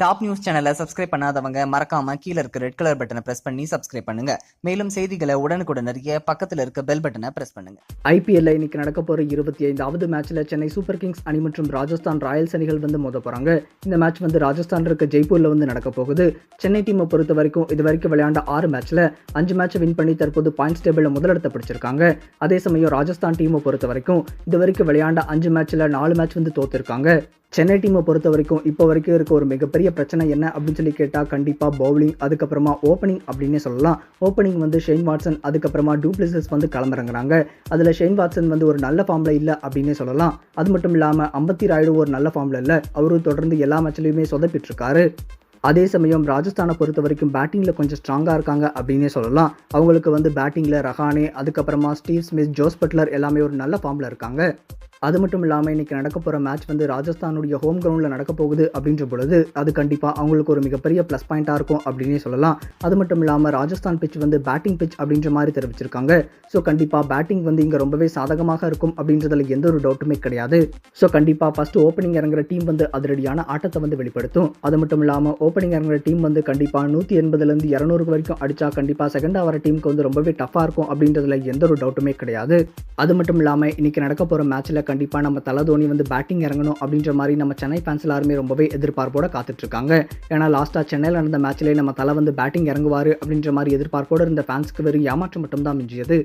Top news சேனலை subscribe பண்ணாதவங்க மறக்காம கீழே இருக்க ரெட் கலர் பட்டனை பிரஸ் பண்ணி சப்ஸ்கிரைப் பண்ணுங்க. மேலும் செய்திகளை உடனுக்குடன் அறிய பக்கத்தில் இருக்க பெல் பட்டனை பிரஸ் பண்ணுங்க. ஐபிஎல்ல இன்னைக்கு நடக்க போற இருபத்தி ஐந்தாவது மேட்ச்ல சென்னை சூப்பர் கிங்ஸ் அணி மற்றும் ராஜஸ்தான் ராயல்ஸ் அணிகள் வந்து மோத போறாங்க. இந்த மேட்ச் வந்து ராஜஸ்தான் இருக்க ஜெய்ப்பூர்ல வந்து நடக்க போகுது. சென்னை டீமை பொறுத்த வரைக்கும் இது வரைக்கும் விளையாண்ட ஆறு மேட்ச்ல அஞ்சு மேட்ச் வின் பண்ணி தற்போது பாயிண்ட்ஸ் டேபிள்ல முதலிடத்தை பிடிச்சிருக்காங்க. அதே சமயம் ராஜஸ்தான் டீமை பொறுத்த வரைக்கும் இது வரைக்கும் விளையாண்ட அஞ்சு மேட்ச்ல நாலு மேட்ச் வந்து தோத்துருக்காங்க. சென்னை டீமை பொறுத்த வரைக்கும் இப்போ வரைக்கும் இருக்க ஒரு மிகப்பெரிய பிரச்சனை என்ன அப்படின்னு சொல்லி கேட்டால் கண்டிப்பாக பவுலிங் அதுக்கப்புறமா ஓப்பனிங் அப்படின்னே சொல்லலாம். ஓப்பனிங் வந்து ஷெயின் வாட்சன் அதுக்கப்புறமா டூப்ளிசஸ் வந்து களமிறங்குறாங்க. அதில் ஷெயின் வாட்சன் வந்து ஒரு நல்ல ஃபார்மில் இல்லை அப்படின்னே சொல்லலாம். அது மட்டும் இல்லாமல் அம்பத்தி ராயுடு ஒரு நல்ல ஃபார்மில் இல்லை. அவரும் தொடர்ந்து எல்லா மேட்ச்லையுமே சொதப்பிட்டுருக்காரு. அதே சமயம் ராஜஸ்தானை பொறுத்த வரைக்கும் பேட்டிங்கில் கொஞ்சம் ஸ்ட்ராங்காக இருக்காங்க அப்படின்னே சொல்லலாம். அவங்களுக்கு வந்து பேட்டிங்கில் ரஹானே அதுக்கப்புறமா ஸ்டீவ் ஸ்மித் ஜோஸ் பட்லர் எல்லாமே ஒரு நல்ல ஃபார்மில் இருக்காங்க. அது மட்டும் இல்லாமல் இன்றைக்கி நடக்க போகிற மேட்ச் வந்து ராஜஸ்தானுடைய ஹோம் கிரவுண்டில் நடக்க போகுது அப்படின்ற பொழுது அது கண்டிப்பாக அவங்களுக்கு ஒரு மிகப்பெரிய ப்ளஸ் பாயிண்ட்டாக இருக்கும் அப்படின்னே சொல்லலாம். அது மட்டும் இல்லாமல் ராஜஸ்தான் பிச் வந்து பேட்டிங் பிச் அப்படின்ற மாதிரி தெரிவிச்சிருக்காங்க. ஸோ கண்டிப்பாக பேட்டிங் வந்து இங்கே ரொம்பவே சாதகமாக இருக்கும் அப்படின்றதுல எந்த ஒரு டவுட்டுமே கிடையாது. ஸோ கண்டிப்பாக ஃபஸ்ட்டு ஓப்பனிங் இறங்குற டீம் வந்து அதிரடியான ஆட்டத்தை வந்து வெளிப்படுத்தும். அது மட்டும் இல்லாமல் ஓப்பனிங் இறங்குற டீம் வந்து கண்டிப்பாக நூற்றி எண்பதுலேருந்து இரநூறு வரைக்கும் அடித்தா கண்டிப்பாக செகண்டாக வர டீமுக்கு வந்து ரொம்பவே டஃப்பாக இருக்கும் அப்படின்றதுல எந்த ஒரு டவுட்டுமே கிடையாது. அது மட்டும் இல்லாமல் இன்றைக்கி நடக்க போகிற மேட்ச்சில் கண்டிப்பாக நம்ம தலை தோனி வந்து பேட்டிங் இறங்கணும் அப்படின்ற மாதிரி நம்ம சென்னை ஃபேன்ஸ் எல்லாருமே ரொம்பவே எதிர்பார்ப்போட காத்துட்டு இருக்காங்க ஏன்னா லாஸ்ட்டாக சென்னையில் நடந்த மேட்ச்லேயே நம்ம தலை வந்து பேட்டிங் இறங்குவார் அப்படின்ற மாதிரி எதிர்பார்ப்போடு இருந்த ஃபேன்ஸ்க்கு வெறும் ஏமாற்றம் மட்டும்தான் மிஞ்சியது.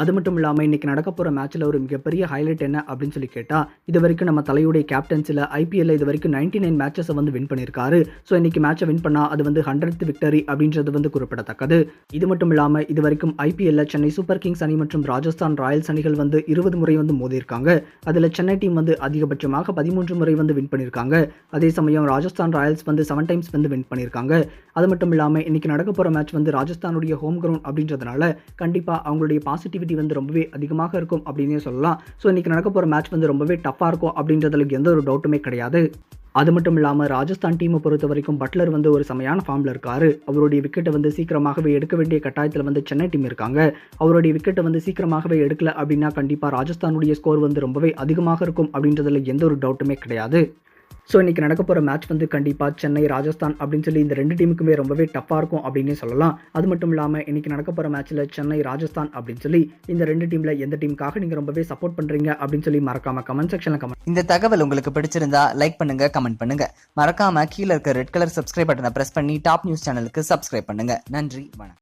அது மட்டும் இல்லாமல் இன்னைக்கு நடக்க போகிற மேட்ச்சில் ஒரு மிகப்பெரிய ஹைலைட் என்ன அப்படின்னு சொல்லி கேட்டால் இது வரைக்கும் நம்ம தலையுடைய கேப்டன்ஸில் ஐபிஎல்ல இது வரைக்கும் நைன்டி நைன் மேட்சஸை வந்து வின் பண்ணியிருக்காரு ஸோ இன்னைக்கு மேட்சை வின் பண்ணால் அது வந்து ஹண்ட்ரட் விக்டரி அப்படின்றது வந்து குறிப்பிடத்தக்கது. இது மட்டும் இல்லாமல் இது வரைக்கும் ஐபிஎல்ல சென்னை சூப்பர் கிங்ஸ் அணி மற்றும் ராஜஸ்தான் ராயல்ஸ் அணிகள் வந்து இருபது முறை வந்து மோதியிருக்காங்க. அதில் சென்னை டீம் வந்து அதிகபட்சமாக பதிமூன்று முறை வந்து வின் பண்ணியிருக்காங்க அதே சமயம் ராஜஸ்தான் ராயல்ஸ் வந்து செவன் டைம்ஸ் வந்து வின் பண்ணியிருக்காங்க அது மட்டும் இல்லாமல் இன்னைக்கு நடக்க போகிற மேட்ச் வந்து ராஜஸ்தானுடைய ஹோம் கிரவுண்ட் அப்படின்றதுனால கண்டிப்பாக அவங்களுடைய பாசிட்டிவிட்டி வந்து ரொம்பவே அதிகமாக இருக்கும் அப்படின்னே சொல்லலாம். ஸோ இன்னைக்கு நடக்க போகிற மேட்ச் வந்து ரொம்பவே டஃப்பாக இருக்கும் அப்படின்றதுல எந்த ஒரு டவுட்டுமே கிடையாது. அது மட்டும் இல்லாமல் ராஜஸ்தான் டீமை பொறுத்த வரைக்கும் பட்லர் வந்து ஒரு செமையான ஃபார்மில் இருக்காரு. அவருடைய விக்கெட்டை வந்து சீக்கிரமாகவே எடுக்க வேண்டிய கட்டாயத்தில் வந்து சென்னை டீம் இருக்காங்க. அவருடைய விக்கெட்டை வந்து சீக்கிரமாகவே எடுக்கல அப்படின்னா கண்டிப்பாக ராஜஸ்தானுடைய ஸ்கோர் வந்து ரொம்பவே அதிகமாக இருக்கும் அப்படின்றதுல எந்த ஒரு டவுட்டுமே கிடையாது. ஸோ இன்றைக்கி நடக்க போகிற மேட்ச் வந்து கண்டிப்பாக சென்னை ராஜஸ்தான் அப்படின்னு சொல்லி இந்த ரெண்டு டீமுக்குமே ரொம்பவே டஃப்பாக இருக்கும் அப்படின்னே சொல்லலாம். அது மட்டும் இல்லாமல் இன்றைக்கி நடக்க போகிற மேட்ச்சில் சென்னை ராஜஸ்தான் அப்படின்னு சொல்லி இந்த ரெண்டு டீமில் எந்த டீமுக்காக நீங்கள் ரொம்பவே சப்போர்ட் பண்ணுறீங்க அப்படின்னு சொல்லி மறக்காம கமெண்ட் செக்ஷனில் கமெண்ட் இந்த தகவல் உங்களுக்கு பிடிச்சிருந்தா லைக் பண்ணுங்க கமெண்ட் பண்ணுங்க. மறக்காமல் கீழே இருக்க ரெட் கலர் சப்ஸ்கிரைப் பட்டனை ப்ரெஸ் பண்ணி டாப் நியூஸ் சேனலுக்கு சப்ஸ்கிரைப் பண்ணுங்க. நன்றி வணக்கம்.